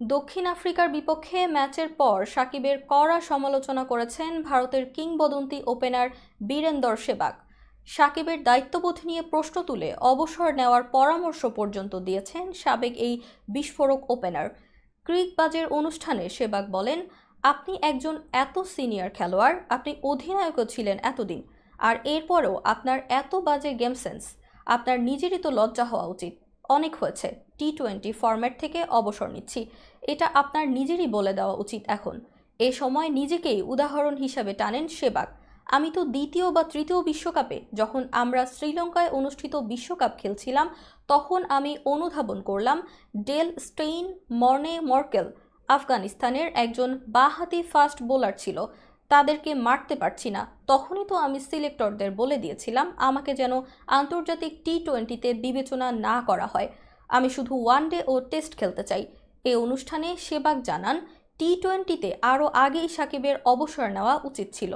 দক্ষিণ আফ্রিকার বিপক্ষে ম্যাচের পর সাকিবের কড়া সমালোচনা করেছেন ভারতের কিংবদন্তি ওপেনার বীরেন্দর সেবাগ। সাকিবের দায়িত্ববোধ নিয়ে প্রশ্ন তুলে অবসর নেওয়ার পরামর্শ পর্যন্ত দিয়েছেন সাবেক এই বিস্ফোরক ওপেনার। ক্রিকবাজের অনুষ্ঠানে সেবাগ বলেন, আপনি একজন এত সিনিয়র খেলোয়াড়, আপনি অধিনায়কও ছিলেন এতদিন, আর এরপরও আপনার এত বাজে গেম সেন্স, আপনার নিজেরই তো লজ্জা হওয়া উচিত। অনেক হয়েছে। টি টোয়েন্টি ফরম্যাট থেকে অবসর নিচ্ছি। এটা আপনার নিজেরই বলে দেওয়া উচিত এখন। এ সময় নিজেকেই উদাহরণ হিসাবে টানেন সেবাগ আমি তো দ্বিতীয় বা তৃতীয় বিশ্বকাপে যখন আমরা শ্রীলঙ্কায় অনুষ্ঠিত বিশ্বকাপ খেলছিলাম, তখন আমি অনুধাবন করলাম ডেল স্টেইন মর্নে মর্কেল, আফগানিস্তানের একজন বাঁহাতি ফাস্ট বোলার ছিল। তাদেরকে মারতে পারছি না, তখনই তো আমি সিলেক্টরদের বলে দিয়েছিলাম, আমাকে যেন আন্তর্জাতিক টি টোয়েন্টিতে বিবেচনা না করা হয়। আমি শুধু ওয়ান ডে ও টেস্ট খেলতে চাই। এ অনুষ্ঠানে সেবাগ জানান টি টোয়েন্টিতে আরও আগেই সাকিবের অবসর নেওয়া উচিত ছিল।